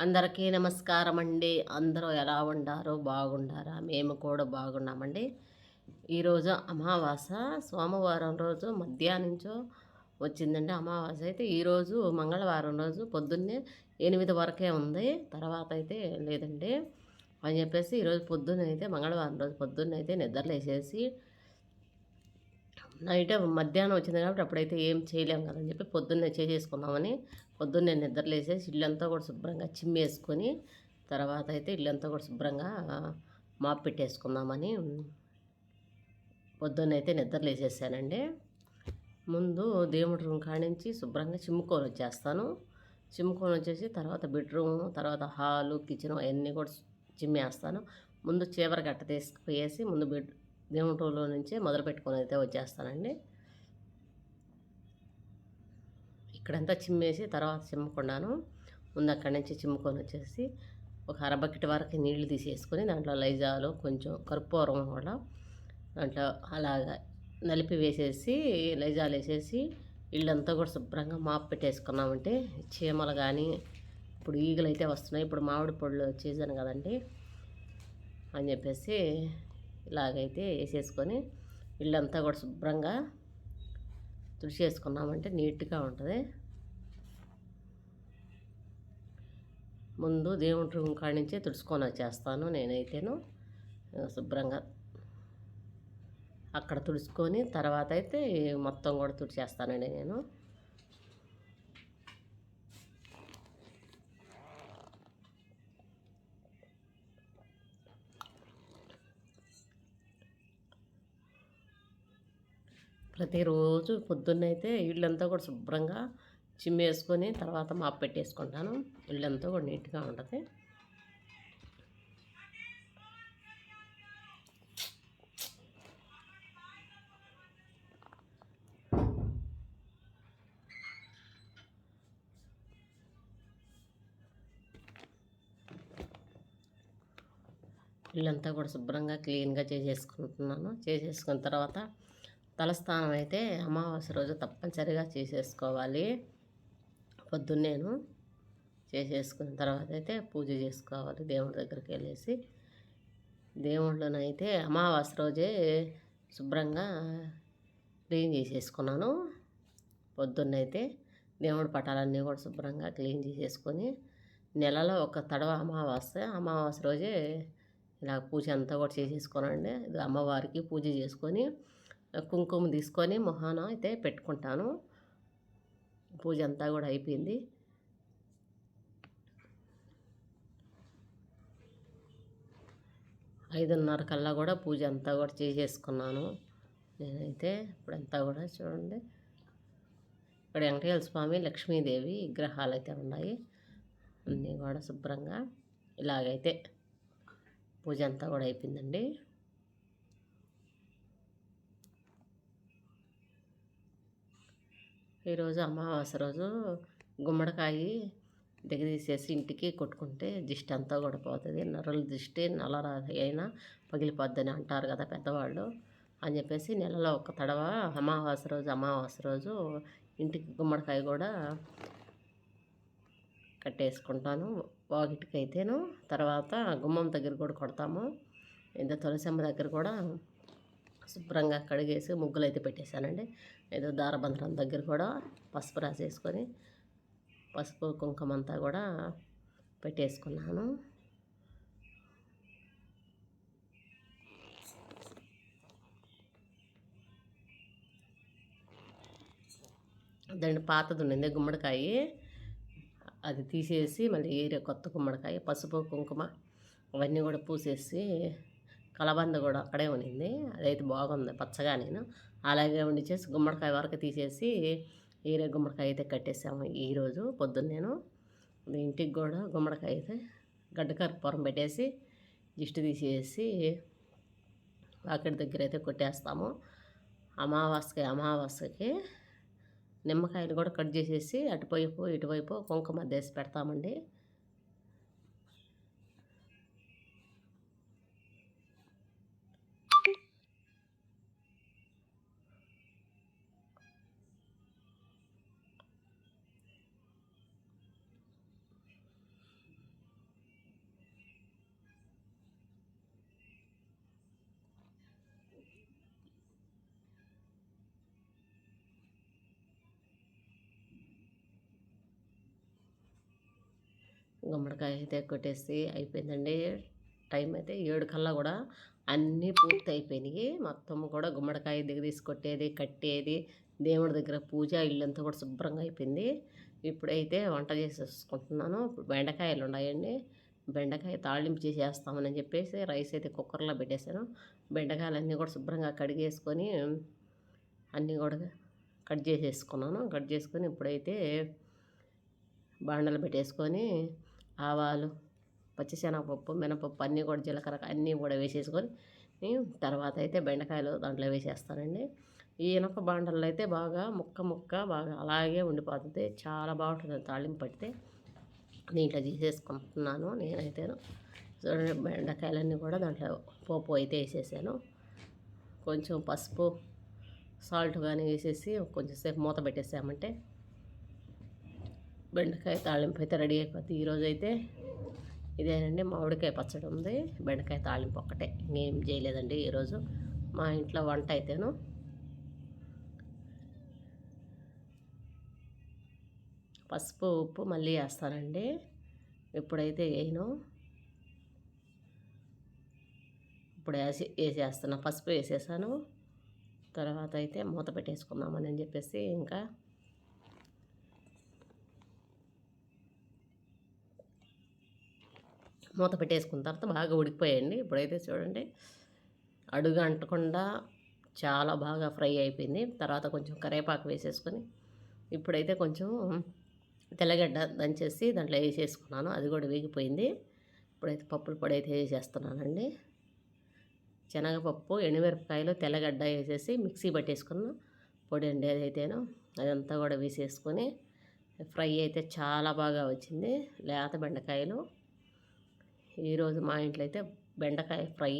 అందరికీ నమస్కారం అండి అందరూ ఎలా ఉండారో? బాగుండారా? మేము కూడా బాగున్నామండి. ఈరోజు అమావాస. సోమవారం రోజు మధ్యాహ్నంచో వచ్చిందండి అమావాస అయితే. ఈరోజు మంగళవారం రోజు పొద్దున్నే ఎనిమిది వరకే ఉంది. తర్వాత అయితే లేదండి. అని చెప్పేసి ఈరోజు పొద్దున్న అయితే మంగళవారం రోజు పొద్దున్న అయితే నిద్రలేసేసి నైట్ మధ్యాహ్నం వచ్చింది కాబట్టి అప్పుడైతే ఏం చేయలేం కదని చెప్పి పొద్దున్నే చేసేసుకుందామని పొద్దున్నే నిద్రలేసేసి ఇల్లంతా కూడా శుభ్రంగా చిమ్మేసుకొని తర్వాత అయితే ఇల్లంతా కూడా శుభ్రంగా మాప్ పెట్టేసుకుందామని పొద్దున్నైతే నిద్రలేసేసానండి ముందు దేవుడి రూమ్ కాడించి శుభ్రంగా చిమ్ముకొని వచ్చేస్తాను. చిమ్ముకొని వచ్చేసి తర్వాత బెడ్రూమ్ తర్వాత హాలు కిచెన్ అవన్నీ కూడా చిమ్మేస్తాను. ముందు చీవర గట్ట తీసుకుపోయేసి ముందు బెడ్ దేవుని నుంచే మొదలు పెట్టుకొని అయితే వచ్చేస్తానండి. ఇక్కడంతా చిమ్మేసి తర్వాత చిమ్మకున్నాను ముందు అక్కడి నుంచి చిమ్ముకొని వచ్చేసి ఒక అర బకెట్ వరకు నీళ్ళు తీసేసుకొని దాంట్లో లైజాలు కొంచెం కర్పూరం కూడా దాంట్లో అలాగా నలిపి వేసేసి లైజాలు వేసేసి ఇళ్ళంతా కూడా శుభ్రంగా మాపు పెట్టేసుకున్నామంటే చీమలు కానీ ఇప్పుడు ఈగలు అయితే వస్తున్నాయి. ఇప్పుడు మామిడి పళ్ళు సీజన్ కదండి అని చెప్పేసి ఇలాగైతే వేసేసుకొని ఇల్లంతా కూడా శుభ్రంగా తుడిచేసుకున్నామంటే నీట్గా ఉంటుంది. ముందు దేవుడి రూమ్ కాడి నుంచే తుడుచుకొని వచ్చేస్తాను నేనైతేను. శుభ్రంగా అక్కడ తుడుచుకొని తర్వాత అయితే మొత్తం కూడా తుడిచేస్తానండి నేను. ప్రతిరోజు పొద్దున్నైతే ఇళ్ళంతా కూడా శుభ్రంగా చిమ్మేసుకొని తర్వాత మాప్ పెట్టేసుకుంటాను. ఇళ్ళంతా కూడా నీట్గా ఉంటుంది. ఇల్లంతా కూడా శుభ్రంగా క్లీన్గా చేసేసుకుంటున్నాను. చేసేసుకున్న తర్వాత తలస్నానం అయితే అమావాస్య రోజు తప్పనిసరిగా చేసేసుకోవాలి. పొద్దున్నేను చేసేసుకున్న తర్వాత అయితే పూజ చేసుకోవాలి. దేవుడి దగ్గరికి వెళ్ళేసి దేవుళ్ళనైతే అమావాస్య రోజే శుభ్రంగా క్లీన్ చేసేసుకున్నాను. పొద్దున్నైతే దేవుడి పటాలన్నీ కూడా శుభ్రంగా క్లీన్ చేసేసుకొని నెలలో ఒక తడవ అమావాస్య అమావాస్య రోజే ఇలా పూజ అంతా కూడా చేసేసుకోనండి. అమ్మవారికి పూజ చేసుకొని కుంకుమ తీసుకొని మొహాన అయితే పెట్టుకుంటాను. పూజ అంతా కూడా అయిపోయింది. ఐదున్నర కల్లా కూడా పూజ అంతా కూడా చేసేసుకున్నాను. నేనైతే ఇప్పుడంతా కూడా చూడండి. ఇక్కడ వెంకటేశ్వర స్వామి లక్ష్మీదేవి విగ్రహాలు అయితే ఉన్నాయి. అన్నీ కూడా శుభ్రంగా ఇలాగైతే పూజ అంతా కూడా అయిపోయిందండి. ఈరోజు అమావాస్య రోజు గుమ్మడికాయ దిగదీసేసి తీసేసి ఇంటికి కొట్టుకుంటే దిష్టి అంతా కూడా పోతుంది. నరుల దిష్టి నల్లరాది అయినా పగిలిపోద్దని అంటారు కదా పెద్దవాళ్ళు అని చెప్పేసి నెలలో ఒక తడవ అమావాస్య రోజు అమావాస్య రోజు ఇంటికి గుమ్మడికాయ కూడా కట్టేసుకుంటాను. వాకిటికి అయితేను తర్వాత గుమ్మం దగ్గర కూడా కొడతాము. ఇంత తులసమ్మ దగ్గర కూడా శుభ్రంగా కడిగేసి ముగ్గులు అయితే పెట్టేశానండి. ఏదో దారబంధనం దగ్గర కూడా పసుపు రాసేసుకొని పసుపు కుంకుమ అంతా కూడా పెట్టేసుకున్నాను. దాని పాతది ఉండింది గుమ్మడికాయ. అది తీసేసి మళ్ళీ ఏరే కొత్త గుమ్మడికాయ పసుపు కుంకుమ అవన్నీ కూడా పూసేసి కలబంద కూడా అక్కడే ఉన్నింది అదైతే బాగుంది పచ్చగా నేను. అలాగే ఉండి చేసి గుమ్మడికాయ వరకు తీసేసి ఈరే గుమ్మడికాయ అయితే కట్టేసాము ఈరోజు పొద్దున్న నేను. ఇంటికి కూడా గుమ్మడికాయ అయితే గడ్డకర్పూరం పెట్టేసి దిష్టి తీసేసి వాకిటి దగ్గర అయితే కొట్టేస్తాము. అమావాస్యకి అమావాస్యకి నిమ్మకాయలు కూడా కట్ చేసేసి అటువైపు ఇటువైపు కుంకుమ దేసి పెడతామండి. గుమ్మడికాయ అయితే కొట్టేసి అయిపోయిందండి. టైం అయితే ఏడు కల్లా కూడా అన్నీ పూర్తి అయిపోయినాయి మొత్తం కూడా గుమ్మడికాయ దిగదీసి కొట్టేది కట్టేది దేవుడి దగ్గర పూజ ఇల్లంతా కూడా శుభ్రంగా అయిపోయింది. ఇప్పుడైతే వంట చేసేసుకుంటున్నాను. ఇప్పుడు బెండకాయలు ఉన్నాయండి. బెండకాయ తాళింపు చేసేస్తామని చెప్పేసి రైస్ అయితే కుక్కర్లో పెట్టేశాను. బెండకాయలు అన్నీ కూడా శుభ్రంగా కడిగేసుకొని అన్నీ కూడా కట్ చేసేసుకున్నాను. కట్ చేసుకొని ఇప్పుడైతే బాండలు పెట్టేసుకొని ఆవాలు పచ్చిశనగపప్పు మినపప్పు అన్నీ కూడా జీలకర్ర అన్నీ కూడా వేసేసుకొని తర్వాత అయితే బెండకాయలు దాంట్లో వేసేస్తానండి. ఈ ఇనప బాండల్లో అయితే బాగా ముక్క ముక్క బాగా అలాగే ఉండిపోతుంది. చాలా బాగుంటుంది తాళింపు పడితే దీంట్లో తీసేసుకుంటున్నాను నేనైతే. చూడండి బెండకాయలన్నీ కూడా దాంట్లో పోపు అయితే వేసేసాను. కొంచెం పసుపు సాల్ట్ కానీ వేసేసి కొంచెంసేపు మూత పెట్టేసామంటే బెండకాయ తాళింపు అయితే రెడీ అయిపోతుంది ఈరోజు అయితే ఇదేనండి మామిడికాయ పచ్చడి ఉంది. బెండకాయ తాళింపు ఒక్కటే. ఇంకేం చేయలేదండి ఈరోజు మా ఇంట్లో వంట అయితేను. పసుపు ఉప్పు మళ్ళీ వేస్తానండి. ఇప్పుడైతే వేయను. ఇప్పుడు వేసి వేసేస్తున్నా. పసుపు వేసేసాను. తర్వాత అయితే మూత పెట్టేసుకుందామని చెప్పేసి ఇంకా మూత పెట్టేసుకున్న తర్వాత బాగా ఉడికిపోయాయండి. ఇప్పుడైతే చూడండి అడుగు అంటకుండా చాలా బాగా ఫ్రై అయిపోయింది. తర్వాత కొంచెం కరివేపాకు వేసేసుకొని ఇప్పుడైతే కొంచెం తెల్లగడ్డ దంచేసి దాంట్లో వేసేసుకున్నాను. అది కూడా వేగిపోయింది. ఇప్పుడైతే పప్పుల పొడి అయితే వేసేస్తున్నానండి. శనగపప్పు ఎండుమిరపకాయలు తెల్లగడ్డ వేసేసి మిక్సీ పట్టేసుకున్న పొడి అండి అదైతేను. అదంతా కూడా వేసేసుకొని ఫ్రై అయితే చాలా బాగా వచ్చింది. లేత బెండకాయలు ఈరోజు మా ఇంట్లో అయితే బెండకాయ ఫ్రై